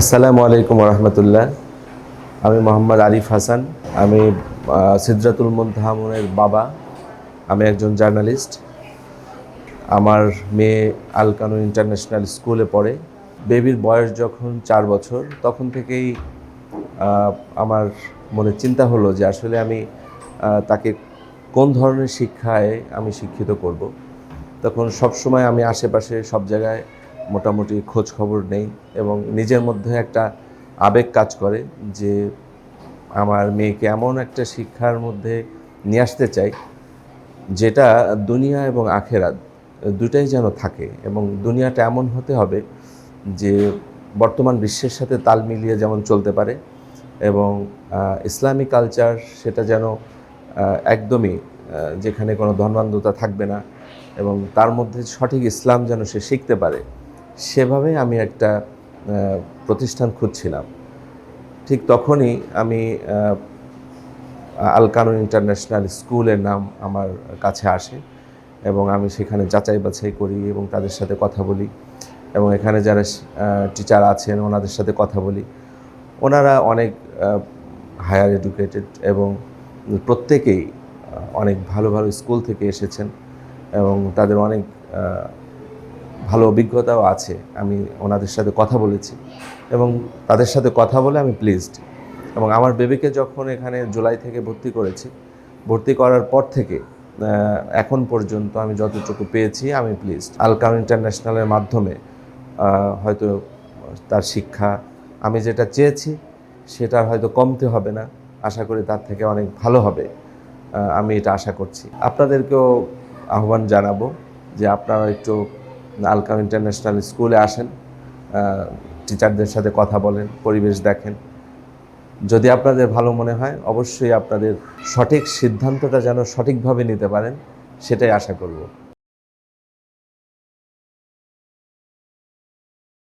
আসসালামু আলাইকুম রহমতুল্লাহ আমি মোহাম্মদ আরিফ হাসান। আমি আহ, সিদরাতুল মুনতাহামুনের বাবা। আমি একজন জার্নালিস্ট। আমার মেয়ে আলকানু ইন্টারন্যাশনাল স্কুলে পড়ে। বেবির বয়স যখন চার বছর তখন থেকেই আমার মনে চিন্তা হলো যে আসলে আমি তাকে কোন ধরনের শিক্ষায় আমি শিক্ষিত করব। তখন সবসময় আমি আশেপাশে সব জায়গায় মোটামুটি খোঁজ খবর নেই এবং নিজের মধ্যে একটা আবেগ কাজ করে যে আমার মেয়েকে এমন একটা শিক্ষার মধ্যে নিয়ে আসতে চাই যেটা দুনিয়া এবং আখেরাত দুটাই যেন থাকে এবং দুনিয়াটা এমন হতে হবে যে বর্তমান বিশ্বের সাথে তাল মিলিয়ে যেমন চলতে পারে এবং ইসলামী কালচার সেটা যেন একদমই যেখানে কোনো ধর্মান্ধতা থাকবে না এবং তার মধ্যে সঠিক ইসলাম যেন সে শিখতে পারে। সেভাবে আমি একটা প্রতিষ্ঠান খুঁজছিলাম। ঠিক তখনই আমি আহ, আল কানুন ইন্টারন্যাশনাল স্কুলের নাম আমার কাছে আসে এবং আমি সেখানে যাচাই বাছাই করি এবং তাদের সাথে কথা বলি এবং এখানে যারা টিচার আছেন ওনাদের সাথে কথা বলি। ওনারা অনেক হায়ার এডুকেটেড এবং প্রত্যেকেই অনেক ভালো ভালো স্কুল থেকে এসেছেন এবং তাদের অনেক ভালো অভিজ্ঞতাও আছে, আমি ওনাদের সাথে কথা বলেছি এবং তাদের সাথে কথা বলে আমি প্লিজড এবং আমার বেবিকে যখন এখানে জুলাই থেকে ভর্তি করেছি, ভর্তি করার পর থেকে এখন পর্যন্ত আমি যতটুকু পেয়েছি আমি প্লিজড আলকাম ইন্টারন্যাশনালের মাধ্যমে হয়তো তার শিক্ষা আমি যেটা চেয়েছি সেটা হয়তো কমতে হবে না, আশা করি তার থেকে অনেক ভালো হবে আমি এটা আশা করছি। আপনাদেরকেও আহ্বান জানাব যে আপনারা একটু আলকাম ইন্টারন্যাশনাল স্কুলে আসেন টিচারদের সাথে কথা বলেন, পরিবেশ দেখেন। যদি আপনাদের ভালো মনে হয়, অবশ্যই আপনাদের সঠিক সিদ্ধান্তটা যেন সঠিকভাবে নিতে পারেন, সেটাই আশা করব।